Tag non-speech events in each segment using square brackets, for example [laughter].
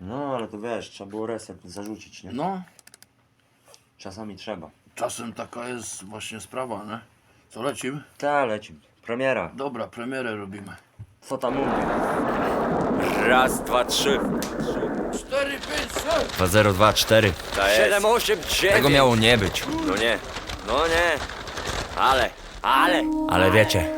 No, ale to wiesz, trzeba było reset zarzucić, nie? No, Czasami trzeba. czasem taka jest właśnie sprawa, nie? Co lecimy? Ta, leci. Premiera. Dobra, premierę robimy. Co tam mówię? Raz, dwa, trzy. 4, 5, 6! 2024. Siedem, osiem, dziewięć. Tego miało nie być. No nie, no nie. Ale, ale. Ale wiecie,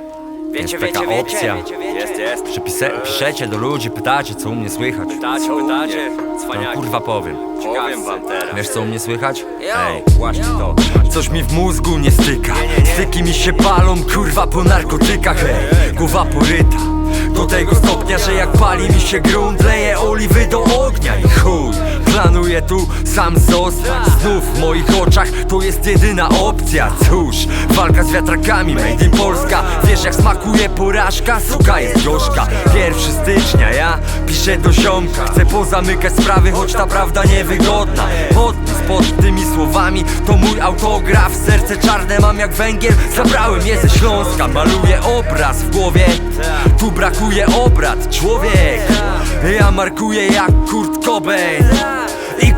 Wiecie, Jest taka wiecie, opcja. wiecie, wiecie. Jest, jest. piszecie do ludzi, pytacie co u mnie słychać. Pytacie, pytacie. No Cwaniaki. kurwa powiem. Powiem wam teraz. Wiesz co u mnie słychać? Ej, Właśnie to. coś mi w mózgu nie styka Styki mi się palą, kurwa po narkotykach Ej, głowa poryta Do tego stopnia, że jak pali mi się grunt Leję oliwy do ognia i chuj Planuję tu sam zostać Znów w moich oczach to jest jedyna opcja. Cóż, walka z wiatrakami, made in Polska. Wiesz jak smakuje porażka? Suka jest gorzka. 1 stycznia ja piszę do ziomka. Chcę pozamykać sprawy, choć ta prawda niewygodna. Podpis pod tymi słowami to mój autograf. Serce czarne mam jak węgiel, zabrałem je ze Śląska. Maluję obraz w głowie, tu brakuje obrad Człowiek, ja markuję jak Kurt Cobain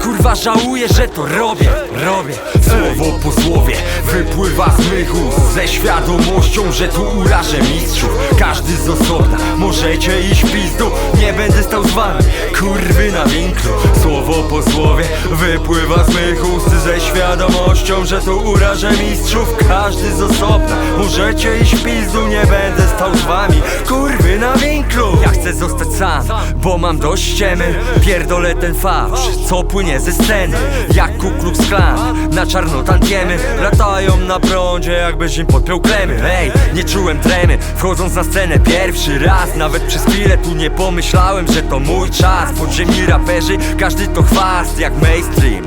kurwa żałuję, że to robię, robię Słowo po słowie wypływa z mych ust. Ze świadomością, że tu urażę mistrzów. Każdy z osobna, możecie iść pizdu. Nie będę stał z wami, kurwy na winklu. Słowo po słowie wypływa z mych ust. Ze świadomością, że tu urażę mistrzów. Każdy z osobna, możecie iść pizdu. Nie będę stał z wami, kurwy na winklu. Ja chcę zostać sam, bo mam dość ściemy. Pierdolę ten fałsz, co płynie ze sceny. Jak Ku Klux Klan, na czarno tantiemy Latają na prądzie, jakbyś im podpiął klemy. Ej, nie czułem tremy, wchodząc na scenę pierwszy raz. Nawet przez chwilę tu nie pomyślałem, że to mój czas. Podziemni raperzy, każdy to chwast jak mainstream.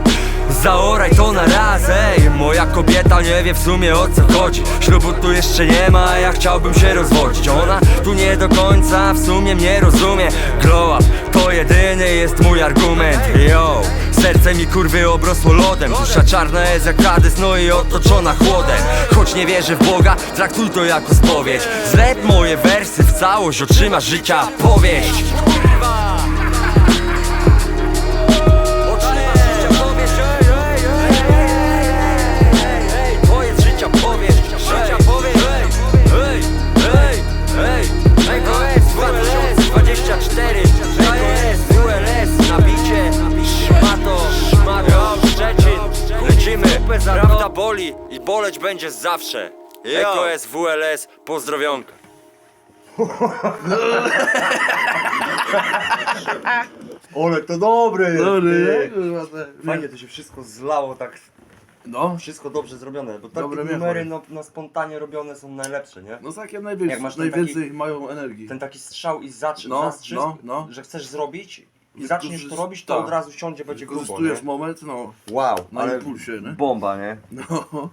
Zaoraj to na raz, ej. Moja kobieta nie wie w sumie o co chodzi. Ślubu tu jeszcze nie ma, a ja chciałbym się rozwodzić. Ona tu nie do końca w sumie mnie rozumie. Glow up, to jedyny jest mój argument. Yo, serce mi kurwy obrosło lodem. Dusza czarna jest jak Hades, no i otoczona chłodem. Choć nie wierzę w Boga, traktuj to jako spowiedź. Zlep moje wersy w całość, otrzymasz życia. Powieść boli i boleć będzie zawsze, EKS, WLS, pozdrowionka. [laughs] Ole, to dobre jest! Dobry, ty. te- Fajnie to się wszystko zlało, tak No, wszystko dobrze zrobione, bo takie Dobre numery no, na spontanie robione są najlepsze, nie? no takie najwięcej, Jak masz ten najwięcej mają energii. Ten taki strzał i zatrzy, No, zastrzyk, no, no. że chcesz zrobić i zaczniesz to robić, to tak. od razu siądzie, będzie grubo, Wykorzystujesz nie? moment, no, Wow, na ale impulsie, nie? bomba, nie? no.